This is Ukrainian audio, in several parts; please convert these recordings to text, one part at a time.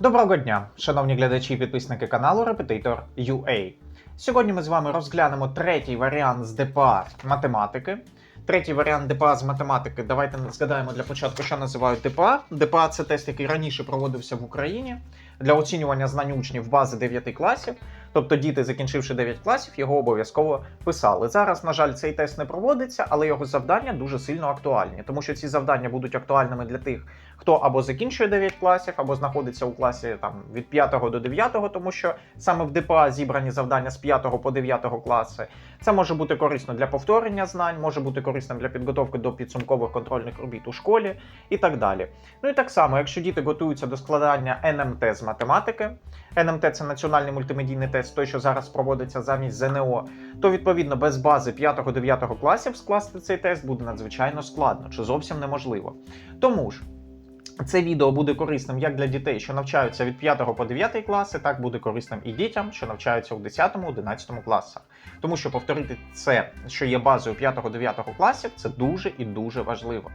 Доброго дня, шановні глядачі і підписники каналу Repetitor UA. Сьогодні ми з вами розглянемо третій варіант з ДПА математики. Третій варіант ДПА з математики. Давайте згадаємо для початку, що називають ДПА. ДПА це тест, який раніше проводився в Україні для оцінювання знань учнів бази 9 класів. Тобто діти, закінчивши 9 класів, його обов'язково писали. Зараз, на жаль, цей тест не проводиться, але його завдання дуже сильно актуальні, тому що ці завдання будуть актуальними для тих, хто або закінчує 9 класів, або знаходиться у класі там від 5 до 9, тому що саме в ДПА зібрані завдання з 5 по 9 класи. Це може бути корисно для повторення знань, може бути корисним для підготовки до підсумкових контрольних робіт у школі і так далі. Ну і так само, якщо діти готуються до складання НМТ з математики, НМТ це національний мультимедійний тест, той, що зараз проводиться замість ЗНО, то відповідно без бази 5-9 класів скласти цей тест буде надзвичайно складно чи зовсім неможливо. Тому ж. Це відео буде корисним як для дітей, що навчаються від 5 по 9 класи, так буде корисним і дітям, що навчаються у 10-11 класах. Тому що повторити це, що є базою 5-9 класів, це дуже і дуже важливо.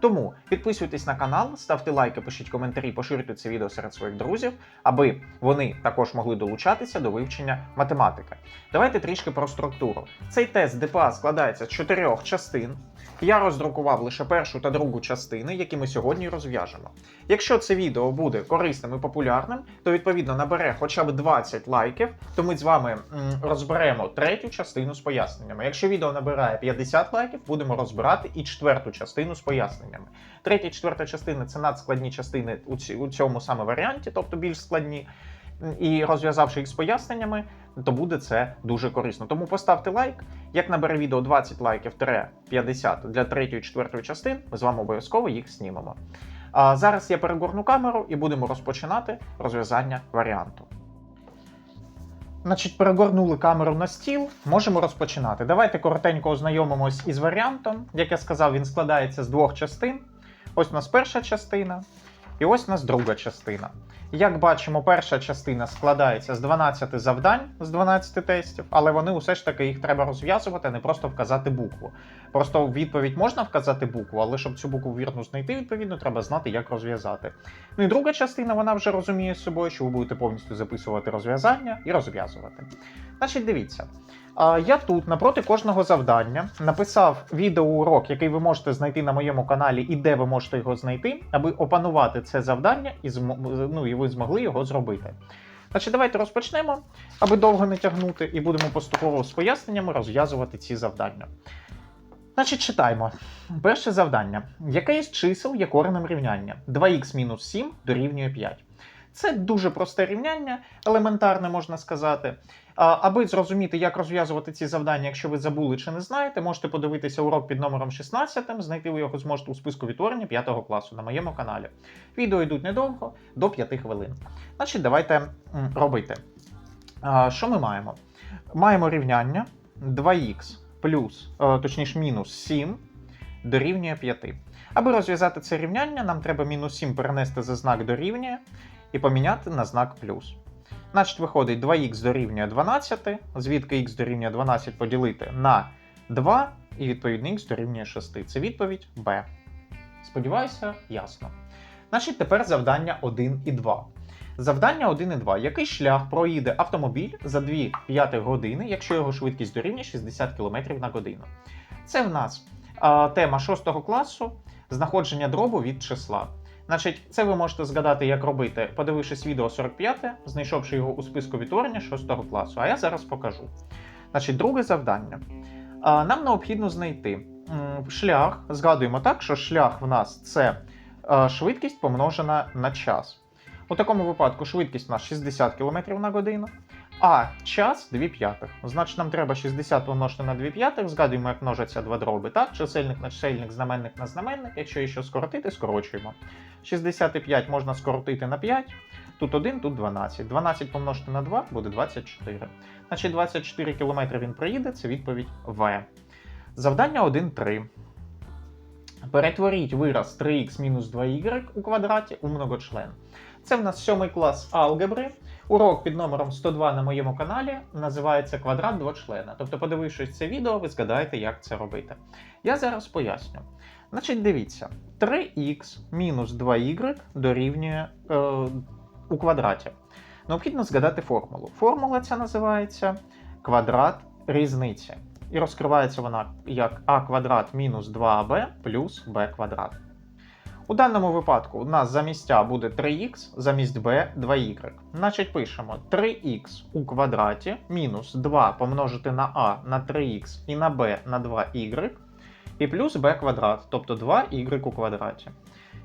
Тому підписуйтесь на канал, ставте лайки, пишіть коментарі, поширюйте це відео серед своїх друзів, аби вони також могли долучатися до вивчення математики. Давайте трішки про структуру. Цей тест ДПА складається з чотирьох частин. Я роздрукував лише першу та другу частини, які ми сьогодні розв'яжемо. Якщо це відео буде корисним і популярним, то відповідно набере хоча б 20 лайків, то ми з вами розберемо третю частину з поясненнями. Якщо відео набирає 50 лайків, будемо розбирати і четверту частину з поясненнями. Третя і четверта частина це надскладні частини у цьому саме варіанті, тобто більш складні. І розв'язавши їх з поясненнями, то буде це дуже корисно. Тому поставте лайк. Як набере відео 20 лайків 50 для третьої четвертої частин, ми з вами обов'язково їх знімемо. А зараз я перегорну камеру і будемо розпочинати розв'язання варіанту. Значить, перегорнули камеру на стіл, можемо розпочинати. Давайте коротенько ознайомимось із варіантом. Як я сказав, він складається з двох частин. Ось у нас перша частина, і ось у нас друга частина. Як бачимо, перша частина складається з 12 завдань з 12 тестів, але вони усе ж таки їх треба розв'язувати, а не просто вказати букву. Просто в відповідь можна вказати букву, але щоб цю букву вірно знайти, відповідно, треба знати, як розв'язати. Ну і друга частина, вона вже розуміє з собою, що ви будете повністю записувати розв'язання і розв'язувати. Значить, дивіться. Я тут напроти кожного завдання написав відеоурок, який ви можете знайти на моєму каналі, і де ви можете його знайти, аби опанувати це завдання, і ну, і ви змогли його зробити. Значить, давайте розпочнемо, аби довго не тягнути, і будемо поступово з поясненнями розв'язувати ці завдання. Значить, читаємо. Перше завдання. Яке із чисел є коренем рівняння? 2х-7 дорівнює 5. Це дуже просте рівняння, елементарне можна сказати. Аби зрозуміти, як розв'язувати ці завдання, якщо ви забули чи не знаєте, можете подивитися урок під номером 16, знайти ви його зможете у списку відтворення 5 класу на моєму каналі. Відео йдуть недовго, до 5 хвилин. Значить, давайте робити. Що ми маємо? Маємо рівняння 2х плюс, е, точніше, мінус 7 дорівнює 5. Аби розв'язати це рівняння, нам треба мінус 7 перенести за знак дорівнює і поміняти на знак плюс. Значить, виходить 2х дорівнює 12, звідки х дорівнює 12 поділити на 2, і відповідно х дорівнює 6. Це відповідь Б. Сподіваюся, ясно. Значить, тепер завдання 1 і 2. Завдання 1 і 2. Який шлях проїде автомобіль за 2 п'ятих години, якщо його швидкість дорівнює 60 км на годину? Це в нас а, тема 6 класу знаходження дробу від числа. Значить, це ви можете згадати, як робити, подивившись відео 45, знайшовши його у списку відтворення 6 класу. А я зараз покажу. Значить, друге завдання. Нам необхідно знайти шлях. Згадуємо так, що шлях в нас це швидкість помножена на час. У такому випадку швидкість у нас 60 км на годину, а час 2 п'ятих. Значить, нам треба 60 помножити на 2 п'ятих. Згадуємо, як множаться два дроби. Так, чисельник на чисельник, знаменник на знаменник. Якщо ще скоротити, скорочуємо. 65 можна скоротити на 5. Тут 1, тут 12. 12 помножити на 2 буде 24. Значить, 24 км він проїде, це відповідь В. Завдання 1.3. Перетворіть вираз 3х мінус 2y у квадраті у многочлен. Це в нас сьомий клас алгебри. Урок під номером 102 на моєму каналі називається квадрат двочлена. Тобто, подивившись це відео, ви згадаєте, як це робити. Я зараз поясню. Значить, дивіться, 3х мінус 2y дорівнює е, у квадраті. Необхідно згадати формулу. Формула ця називається квадрат різниці. І розкривається вона як а квадрат мінус 2аб плюс b квадрат. У даному випадку у нас замість а буде 3х, замість b 2y. Значить, пишемо 3х у квадраті мінус 2 помножити на а на 3х і на b на 2y, і плюс b квадрат, тобто 2y у квадраті.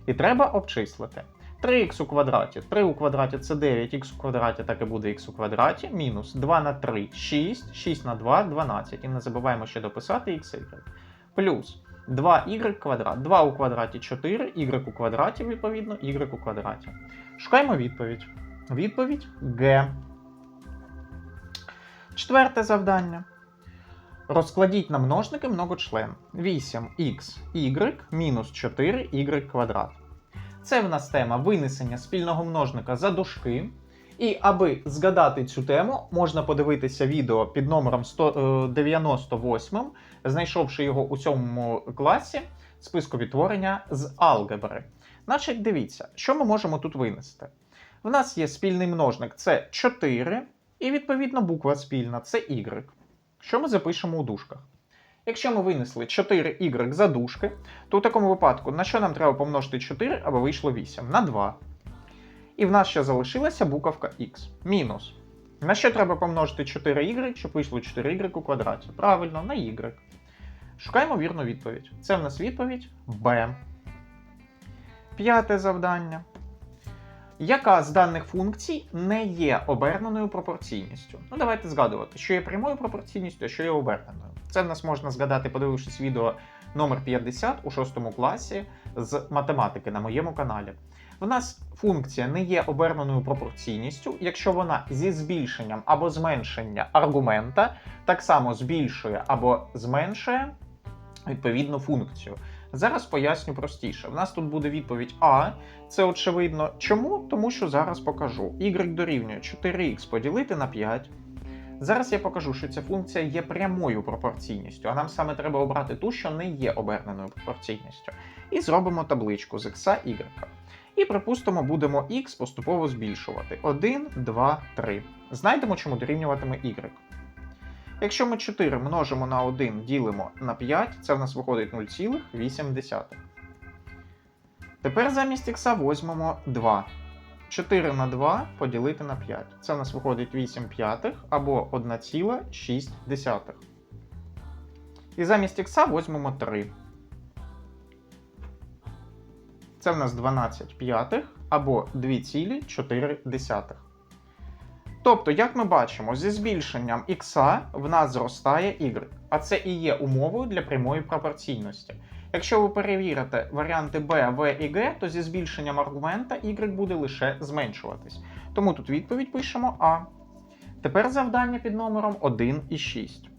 І треба обчислити. 3х у квадраті, 3 у квадраті це 9х у квадраті, так і буде х у квадраті, мінус 2 на 3 6, 6 на 2 12. І не забуваємо ще дописати xy. Плюс 2y квадрат. 2 у квадраті 4, y у квадраті, відповідно, y у квадраті. Шукаємо відповідь. Відповідь Г. Четверте завдання. Розкладіть на множники многочлен. 8х мінус 4y квадрат. Це в нас тема винесення спільного множника за дужки. І аби згадати цю тему, можна подивитися відео під номером 198, знайшовши його у цьому класі списку відтворення з алгебри. Значить, дивіться, що ми можемо тут винести. В нас є спільний множник це 4, і відповідно буква спільна це y. Що ми запишемо у дужках? Якщо ми винесли 4y за дужки, то у такому випадку на що нам треба помножити 4, аби вийшло 8? На 2. І в нас ще залишилася буковка x. Мінус. На що треба помножити 4y, щоб вийшло 4y у квадраті? Правильно, на y. Шукаємо вірну відповідь. Це в нас відповідь b. П'яте завдання. Яка з даних функцій не є оберненою пропорційністю? Ну, давайте згадувати, що є прямою пропорційністю, а що є оберненою. Це в нас можна згадати, подивившись відео номер 50 у 6 класі з математики на моєму каналі. В нас функція не є оберненою пропорційністю, якщо вона зі збільшенням або зменшенням аргумента так само збільшує або зменшує відповідну функцію. Зараз поясню простіше. В нас тут буде відповідь А. Це очевидно. Чому? Тому що зараз покажу. Y дорівнює 4х поділити на 5. Зараз я покажу, що ця функція є прямою пропорційністю, а нам саме треба обрати ту, що не є оберненою пропорційністю. І зробимо табличку з х y. І, припустимо, будемо х поступово збільшувати. 1, 2, 3. Знайдемо, чому дорівнюватиме y. Якщо ми 4 множимо на 1 ділимо на 5, це в нас виходить 0,8. Тепер замість х візьмемо 2. 4 на 2 поділити на 5. Це в нас виходить 8 п'ятих або 1,6. І замість х візьмемо 3. Це в нас 12 п'ятих або 2,4. Тобто, як ми бачимо, зі збільшенням х в нас зростає y, а це і є умовою для прямої пропорційності. Якщо ви перевірите варіанти b, v і g, то зі збільшенням аргумента y буде лише зменшуватись. Тому тут відповідь пишемо А. Тепер завдання під номером 1 і 6.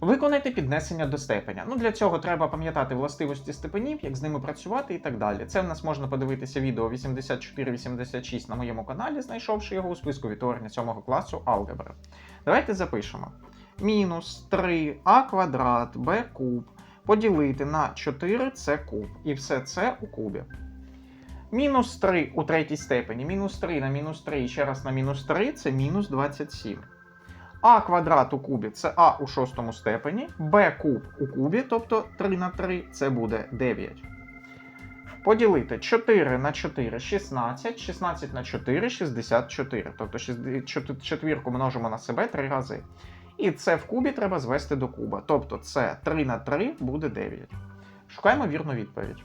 Виконайте піднесення до степеня. Ну, Для цього треба пам'ятати властивості степенів, як з ними працювати і так далі. Це в нас можна подивитися відео 84-86 на моєму каналі, знайшовши його у списку відтворення 7 класу алгебри. Давайте запишемо. Мінус 3а квадрат b куб поділити на 4c куб. І все це у кубі. Мінус 3 у третій степені. Мінус 3 на мінус 3 і ще раз на мінус 3 це мінус 27. А квадрат у кубі це А у шостому степені, Б куб у кубі, тобто 3 на 3 це буде 9. Поділити 4 на 4 16, 16 на 4 64. Тобто четвірку множимо на себе 3 рази. І це в кубі треба звести до куба. Тобто це 3 на 3 буде 9. Шукаємо вірну відповідь.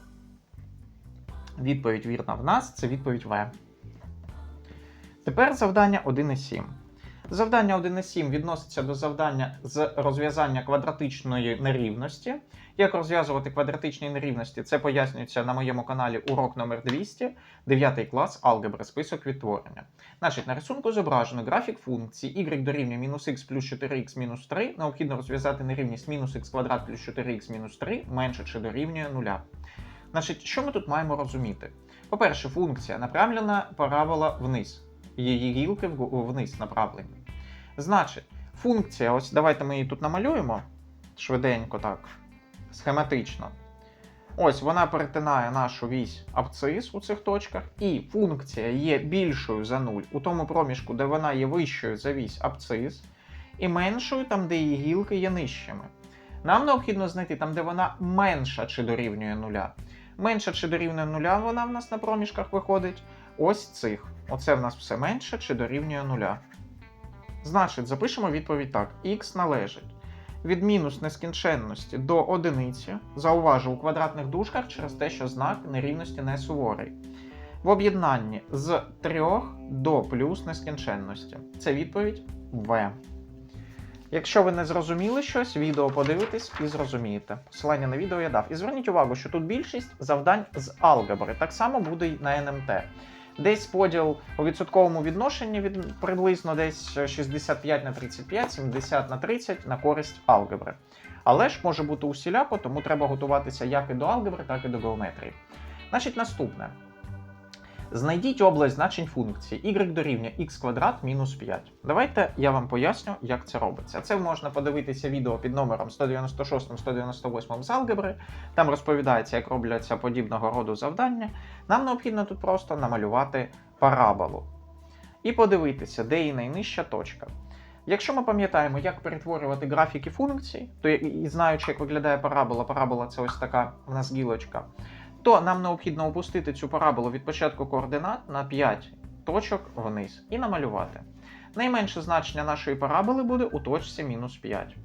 Відповідь вірна в нас це відповідь В. Тепер завдання 1,7. Завдання 1,7 відноситься до завдання з розв'язання квадратичної нерівності. Як розв'язувати квадратичні нерівності, це пояснюється на моєму каналі урок номер 200 9 клас алгебри, список відтворення. Значить, на рисунку зображено графік функції y дорівнює мінус х плюс 4х мінус 3. Необхідно розв'язати нерівність мінус х квадрат плюс 4х мінус 3 менше чи дорівнює нуля. Значить, що ми тут маємо розуміти? По-перше, функція направлена парабола вниз її гілки вниз направлені. Значить, функція, ось давайте ми її тут намалюємо швиденько так, схематично. Ось вона перетинає нашу вісь абцис у цих точках, і функція є більшою за 0 у тому проміжку, де вона є вищою за вісь абцис, і меншою там, де її гілки є нижчими. Нам необхідно знайти там, де вона менша чи дорівнює нуля. Менша чи дорівнює нуля вона в нас на проміжках виходить. Ось цих. Оце в нас все менше чи дорівнює нуля. Значить, запишемо відповідь так: х належить від мінус нескінченності до одиниці. Зауважу у квадратних дужках через те, що знак нерівності не суворий. В об'єднанні з 3 до плюс нескінченності. Це відповідь В. Якщо ви не зрозуміли щось, відео подивитесь і зрозумієте. Посилання на відео я дав. І зверніть увагу, що тут більшість завдань з алгебри. Так само буде й на НМТ. Десь поділ у відсотковому відношенні від приблизно десь 65 на 35, 70 на 30 на користь алгебри. Але ж може бути усіляко, тому треба готуватися як і до алгебри, так і до геометрії. Значить, наступне. Знайдіть область значень функції y дорівнює x квадрат мінус 5. Давайте я вам поясню, як це робиться. Це можна подивитися відео під номером 196-198 з алгебри. Там розповідається, як робляться подібного роду завдання. Нам необхідно тут просто намалювати параболу і подивитися, де її найнижча точка. Якщо ми пам'ятаємо, як перетворювати графіки функцій, то і знаючи, як виглядає парабола, парабола це ось така в нас гілочка, то нам необхідно опустити цю параболу від початку координат на 5 точок вниз і намалювати. Найменше значення нашої параболи буде у точці мінус 5.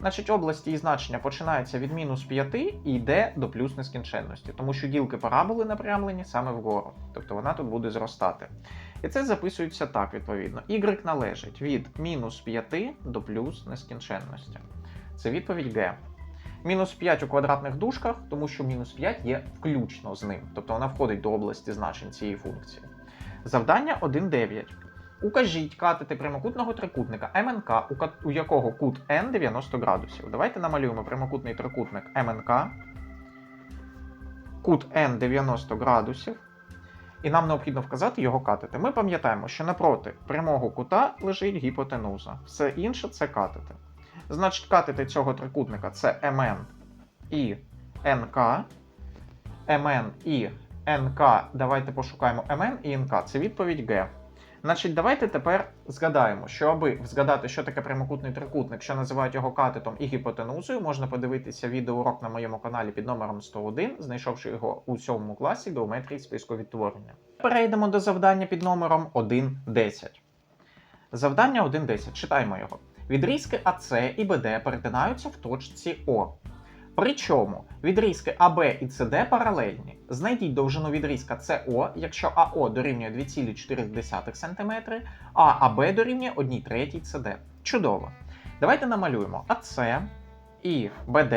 Значить, область її значення починається від мінус 5 і йде до плюс нескінченності, тому що ділки параболи напрямлені саме вгору, тобто вона тут буде зростати. І це записується так, відповідно. Y належить від мінус 5 до плюс нескінченності. Це відповідь Г. Мінус 5 у квадратних дужках, тому що мінус 5 є включно з ним, тобто вона входить до області значень цієї функції. Завдання 1.9. Укажіть катети прямокутного трикутника МНК, у, якого кут N 90 градусів. Давайте намалюємо прямокутний трикутник МНК. Кут N 90 градусів. І нам необхідно вказати його катети. Ми пам'ятаємо, що напроти прямого кута лежить гіпотенуза. Все інше це катети. Значить, катети цього трикутника це МН і НК. МН і НК. Давайте пошукаємо МН і НК. Це відповідь Г. Значить, давайте тепер згадаємо, що аби згадати, що таке прямокутний трикутник, що називають його катетом і гіпотенузою, можна подивитися відеоурок на моєму каналі під номером 101, знайшовши його у 7 класі геометрії списку відтворення. Перейдемо до завдання під номером 1.10. Завдання 1.10. Читаємо його. Відрізки АС і БД перетинаються в точці О. Причому відрізки АБ і СД паралельні. Знайдіть довжину відрізка СО, якщо АО дорівнює 2,4 см, а АБ дорівнює 1 третій СД. Чудово. Давайте намалюємо АС і БД,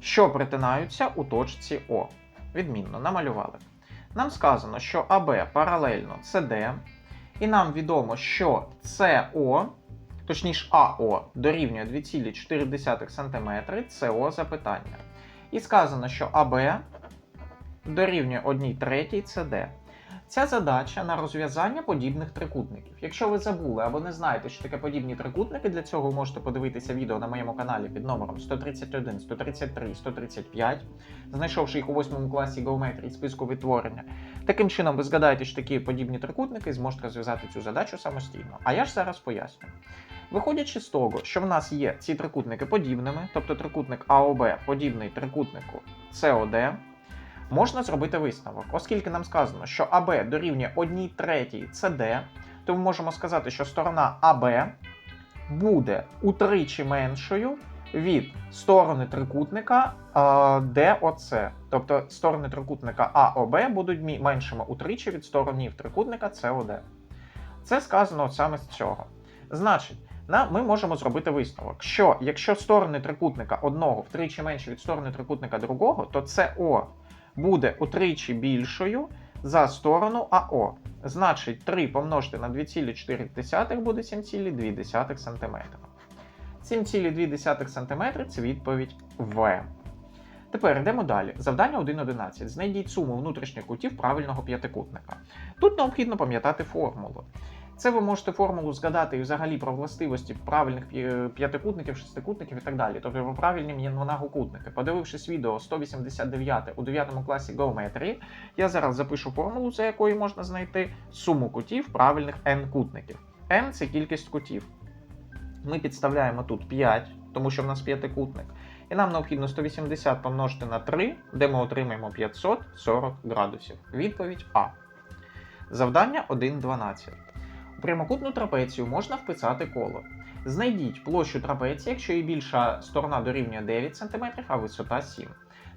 що перетинаються у точці О. Відмінно, намалювали. Нам сказано, що АБ паралельно СД, і нам відомо, що СО точніше АО дорівнює 2,4 см, СО запитання. І сказано, що АБ дорівнює 1 третій СД. Ця задача на розв'язання подібних трикутників. Якщо ви забули або не знаєте, що таке подібні трикутники, для цього ви можете подивитися відео на моєму каналі під номером 131, 133, 135, знайшовши їх у 8 класі геометрії списку відтворення. Таким чином, ви згадаєте, що такі подібні трикутники і зможете розв'язати цю задачу самостійно. А я ж зараз поясню. Виходячи з того, що в нас є ці трикутники подібними, тобто трикутник АОБ подібний трикутнику СОД, можна зробити висновок, оскільки нам сказано, що АБ дорівнює 1 третій СД, то ми можемо сказати, що сторона АБ буде утричі меншою від сторони трикутника ДОЦ. Тобто сторони трикутника АОБ будуть меншими утричі від сторонів трикутника СОД. Це сказано саме з цього. Значить, на, ми можемо зробити висновок, що якщо сторони трикутника одного втричі менші від сторони трикутника другого, то СО буде утричі більшою за сторону АО. Значить, 3 помножити на 2,4 буде 7,2 см. 7,2 см це відповідь В. Тепер йдемо далі. Завдання 1.11. Знайдіть суму внутрішніх кутів правильного п'ятикутника. Тут необхідно пам'ятати формулу. Це ви можете формулу згадати і взагалі про властивості правильних п'ятикутників, шестикутників і так далі. Тобто про правильні многокутники. Подивившись відео 189 у 9 класі геометрії, я зараз запишу формулу, за якою можна знайти суму кутів правильних n-кутників. n це кількість кутів. Ми підставляємо тут 5, тому що в нас п'ятикутник. І нам необхідно 180 помножити на 3, де ми отримаємо 540 градусів. Відповідь А. Завдання 1.12. Прямокутну трапецію можна вписати коло. Знайдіть площу трапеції, якщо її більша сторона дорівнює 9 см, а висота 7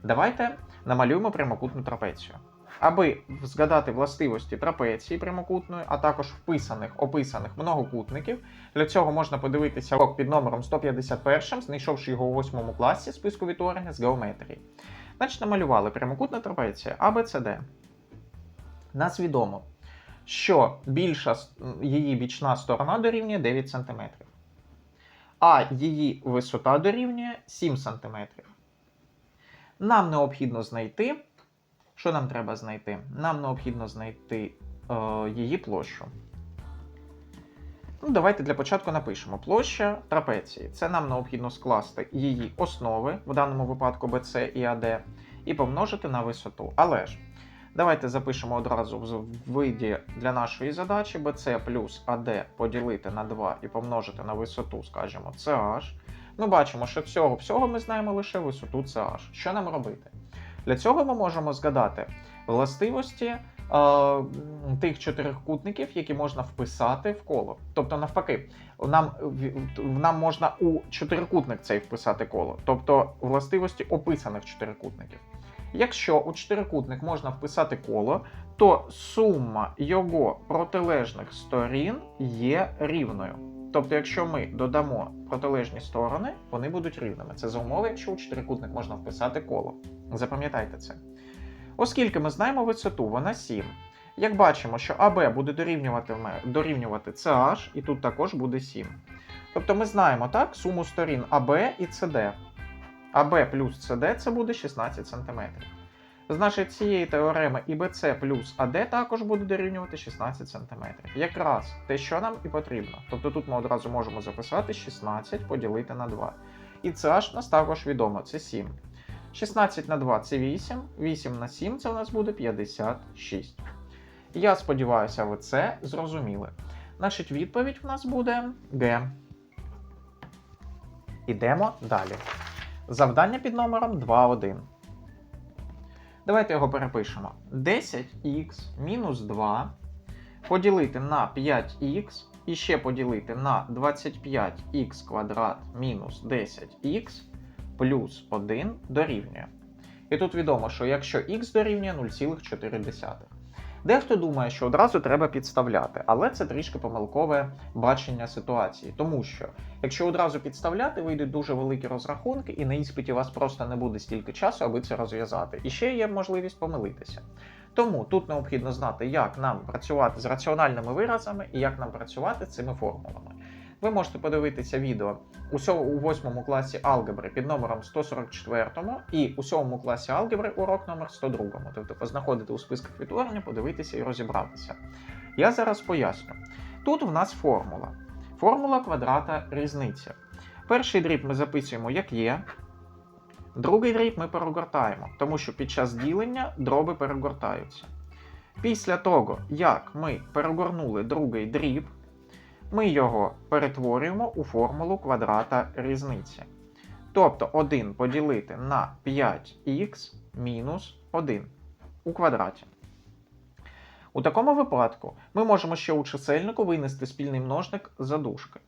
Давайте намалюємо прямокутну трапецію. Аби згадати властивості трапеції прямокутної, а також вписаних описаних многокутників, для цього можна подивитися урок під номером 151, знайшовши його у 8 класі списку відтворення з геометрії. Значить, намалювали прямокутна трапеція ABCD. Нас відомо, що більша її бічна сторона дорівнює 9 см, а її висота дорівнює 7 см. Нам необхідно знайти. Що нам треба знайти? Нам необхідно знайти е, її площу. Ну, давайте для початку напишемо площа трапеції. Це нам необхідно скласти її основи, в даному випадку BC і AD, і помножити на висоту. Але ж, давайте запишемо одразу в виді для нашої задачі BC плюс AD поділити на 2 і помножити на висоту, скажімо, CH. Ми бачимо, що цього всього ми знаємо лише висоту CH. Що нам робити? Для цього ми можемо згадати властивості тих чотирьох кутників, які можна вписати в коло. Тобто, навпаки, нам, нам можна у чотирикутник цей вписати коло, тобто властивості описаних чотирикутників. Якщо у чотирикутник можна вписати коло, то сума його протилежних сторін є рівною. Тобто, якщо ми додамо протилежні сторони, вони будуть рівними. Це за умови, якщо у чотирикутник можна вписати коло. Запам'ятайте це. Оскільки ми знаємо висоту, вона 7. Як бачимо, що АБ буде дорівнювати, дорівнювати CH, і тут також буде 7. Тобто ми знаємо так, суму сторін АБ і СД. АБ плюс СД це буде 16 см. Значить, цієї теореми і BC плюс АД також буде дорівнювати 16 см. Якраз те, що нам і потрібно. Тобто тут ми одразу можемо записати 16 поділити на 2. І CH нас також відомо, це 7. 16 на 2 це 8, 8 на 7 це у нас буде 56. Я сподіваюся, ви це зрозуміли. Значить, відповідь в нас буде Г. Ідемо далі. Завдання під номером 2.1. Давайте його перепишемо. 10х мінус 2 поділити на 5х і ще поділити на 25х квадрат мінус 10х плюс 1 дорівнює. І тут відомо, що якщо х дорівнює 0,4. Дехто думає, що одразу треба підставляти, але це трішки помилкове бачення ситуації, тому що якщо одразу підставляти, вийдуть дуже великі розрахунки, і на іспиті у вас просто не буде стільки часу, аби це розв'язати. І ще є можливість помилитися. Тому тут необхідно знати, як нам працювати з раціональними виразами і як нам працювати з цими формулами. Ви можете подивитися відео у сьо- у 8 класі алгебри під номером 144 і у 7 класі алгебри урок номер 102. Тобто познаходити у списках відтворення, подивитися і розібратися. Я зараз поясню. Тут в нас формула. Формула квадрата різниці. Перший дріб ми записуємо як є. Другий дріб ми перегортаємо, тому що під час ділення дроби перегортаються. Після того, як ми перегорнули другий дріб, ми його перетворюємо у формулу квадрата різниці. Тобто 1 поділити на 5х мінус 1 у квадраті. У такому випадку ми можемо ще у чисельнику винести спільний множник за дужки.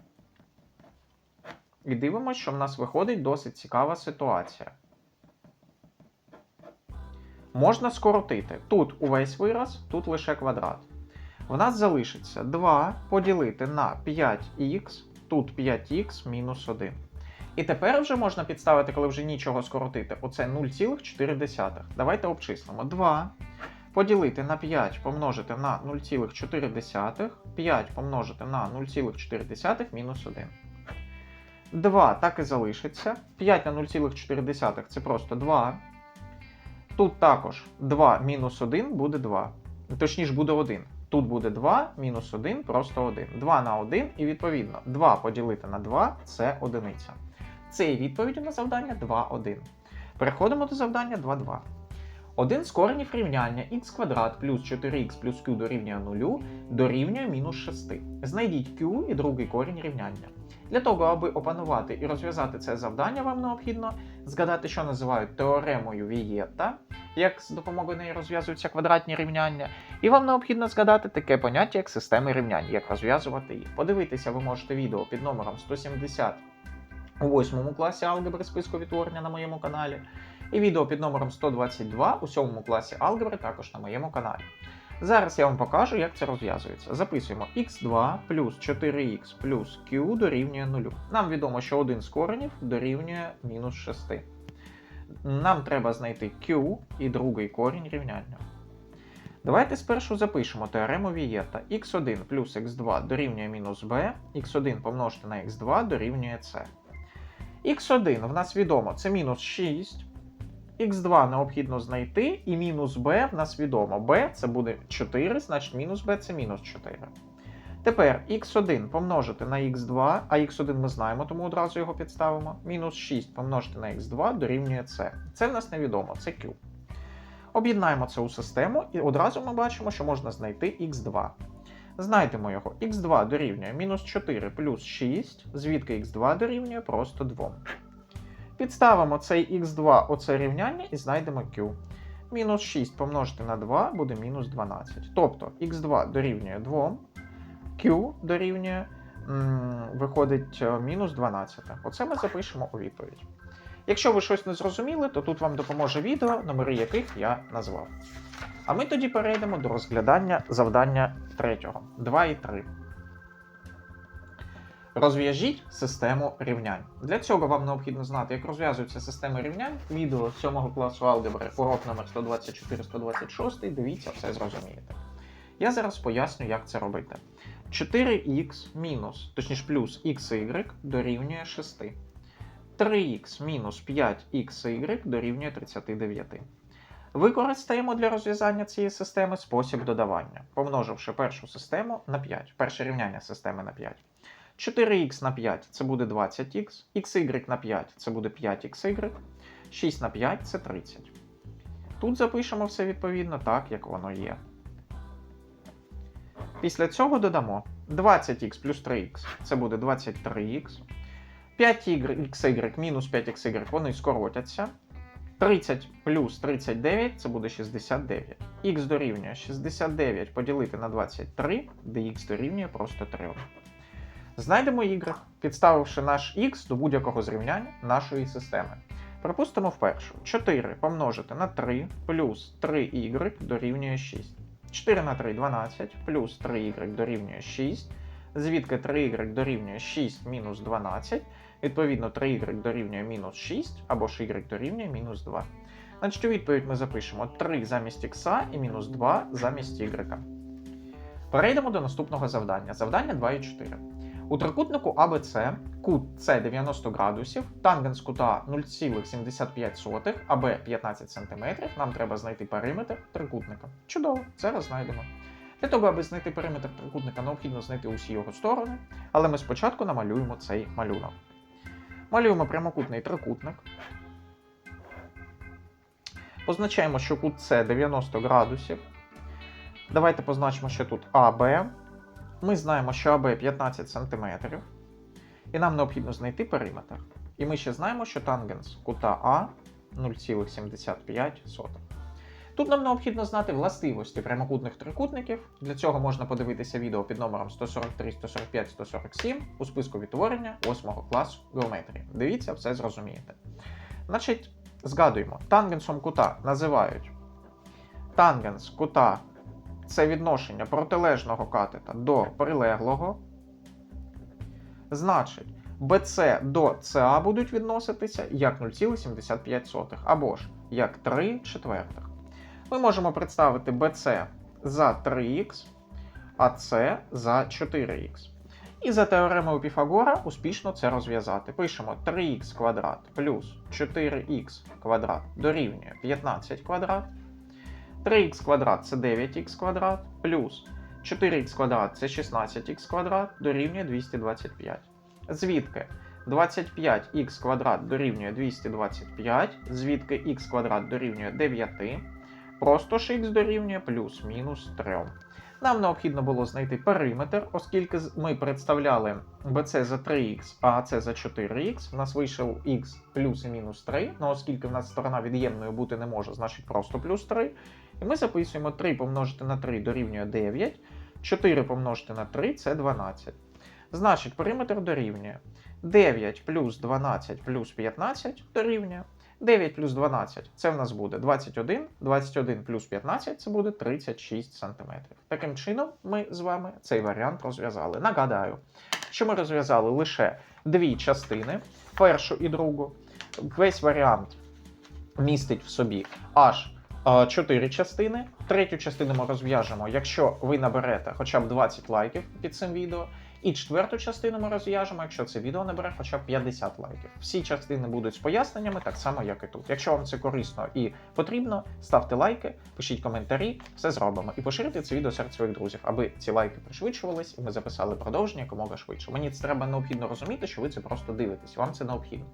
І дивимося, що в нас виходить досить цікава ситуація. Можна скоротити. Тут увесь вираз, тут лише квадрат. В нас залишиться 2 поділити на 5х, тут 5х мінус 1. І тепер вже можна підставити, коли вже нічого скоротити. Оце 0,4. Давайте обчислимо. 2 поділити на 5 помножити на 0,4, 5 помножити на 0,4 мінус 1. 2 так і залишиться. 5 на 0,4 це просто 2. Тут також 2 мінус 1 буде 2. Точніше буде 1. Тут буде 2, мінус 1, просто 1. 2 на 1, і відповідно 2 поділити на 2 це одиниця. Це є відповідь на завдання 2, 1. Переходимо до завдання 2, 2. Один з коренів рівняння х квадрат плюс 4х плюс q дорівнює 0 дорівнює мінус 6. Знайдіть q і другий корінь рівняння. Для того, аби опанувати і розв'язати це завдання, вам необхідно згадати, що називають теоремою Вієта, як з допомогою неї розв'язуються квадратні рівняння. І вам необхідно згадати таке поняття, як системи рівнянь, як розв'язувати їх. Подивитися ви можете відео під номером 170 у 8 класі алгебри списку відтворення на моєму каналі. І відео під номером 122 у 7 класі алгебри також на моєму каналі. Зараз я вам покажу, як це розв'язується. Записуємо x2 плюс 4x плюс q дорівнює 0. Нам відомо, що один з коренів дорівнює мінус 6. Нам треба знайти q і другий корінь рівняння. Давайте спершу запишемо теорему Вієта. x1 плюс x2 дорівнює мінус b, x1 помножити на x2 дорівнює c. x1 в нас відомо це мінус 6. Х2 необхідно знайти, і мінус b в нас відомо. b це буде 4, значить мінус b це мінус 4. Тепер x1 помножити на x2, а x1 ми знаємо, тому одразу його підставимо. Мінус 6 помножити на x2 дорівнює c. Це в нас невідомо, це q. Об'єднаємо це у систему, і одразу ми бачимо, що можна знайти x2. Знайдемо його. x2 дорівнює мінус 4 плюс 6, звідки x2 дорівнює просто 2. Підставимо цей x2 оце рівняння і знайдемо q. Мінус 6 помножити на 2 буде мінус 12. Тобто x2 дорівнює 2, q дорівнює, м, виходить, е, мінус 12. Оце ми запишемо у відповідь. Якщо ви щось не зрозуміли, то тут вам допоможе відео, номери яких я назвав. А ми тоді перейдемо до розглядання завдання третього 2 і 3. Розв'яжіть систему рівнянь. Для цього вам необхідно знати, як розв'язуються системи рівнянь. Відео 7 класу алгебри, урок номер 124-126. Дивіться, все зрозумієте. Я зараз поясню, як це робити. 4х мінус, точніше плюс xy дорівнює 6. 3х мінус 5xy дорівнює 39. Використаємо для розв'язання цієї системи спосіб додавання, помноживши першу систему на 5. Перше рівняння системи на 5. 4х на 5 це буде 20х, xy на 5 це буде 5xy, 6 на 5 це 30. Тут запишемо все відповідно так, як воно є. Після цього додамо 20х плюс 3х це буде 23х. 5xy мінус 5xy вони скоротяться. 30 плюс 39 це буде 69. Х дорівнює 69 поділити на 23, де х дорівнює просто 3. Знайдемо y, підставивши наш х до будь-якого зрівняння нашої системи. Припустимо впершу 4 помножити на 3 плюс 3y дорівнює 6. 4 на 3 12 плюс 3y дорівнює 6. Звідки 3y дорівнює 6 мінус 12. Відповідно, 3y дорівнює мінус 6 або ж y дорівнює мінус 2. Значить, у відповідь ми запишемо 3 замість х і мінус 2 замість y. Перейдемо до наступного завдання. Завдання 2 і 4. У трикутнику ABC кут С 90 градусів, тангенс кута 0,75, АБ 15 см. Нам треба знайти периметр трикутника. Чудово, зараз знайдемо. Для того, аби знайти периметр трикутника, необхідно знайти усі його сторони, але ми спочатку намалюємо цей малюнок. Малюємо прямокутний трикутник. Позначаємо, що кут С 90 градусів. Давайте позначимо, що тут АБ. Ми знаємо, що АБ 15 см. І нам необхідно знайти периметр. І ми ще знаємо, що тангенс кута А 0,75. Тут нам необхідно знати властивості прямокутних трикутників. Для цього можна подивитися відео під номером 143, 145, 147 у списку відтворення 8 класу геометрії. Дивіться, все зрозумієте. Значить, згадуємо, тангенсом кута називають тангенс кута це відношення протилежного катета до прилеглого. Значить, BC до CA будуть відноситися як 0,75 або ж як 3 четвертих. Ми можемо представити BC за 3х, а C за 4х. І за теоремою Піфагора успішно це розв'язати. Пишемо 3х квадрат плюс 4х квадрат дорівнює 15 квадрат. 3х квадрат це 9х квадрат, плюс 4х квадрат це 16х квадрат дорівнює 225. Звідки 25х квадрат дорівнює 225, звідки х квадрат дорівнює 9, просто ж х дорівнює плюс-мінус 3. Нам необхідно було знайти периметр, оскільки ми представляли BC за 3х, а AC за 4х. У нас вийшов х плюс і мінус 3. Ну, оскільки в нас сторона від'ємною бути не може, значить просто плюс 3. І ми записуємо 3 помножити на 3 дорівнює 9, 4 помножити на 3 це 12. Значить, периметр дорівнює 9 плюс 12 плюс 15 дорівнює 9 плюс 12 це в нас буде 21, 21 плюс 15 це буде 36 см. Таким чином, ми з вами цей варіант розв'язали. Нагадаю, що ми розв'язали лише дві частини, першу і другу. Весь варіант містить в собі аж 4 частини. Третю частину ми розв'яжемо, якщо ви наберете хоча б 20 лайків під цим відео. І четверту частину ми розв'яжемо, якщо це відео набере хоча б 50 лайків. Всі частини будуть з поясненнями, так само, як і тут. Якщо вам це корисно і потрібно, ставте лайки, пишіть коментарі, все зробимо. І поширюйте це відео серед своїх друзів, аби ці лайки пришвидшувались, і ми записали продовження якомога швидше. Мені це треба необхідно розуміти, що ви це просто дивитесь. Вам це необхідно.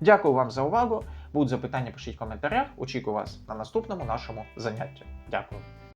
Дякую вам за увагу. Будуть запитання, пишіть в коментарях. Очікую вас на наступному нашому занятті. Дякую.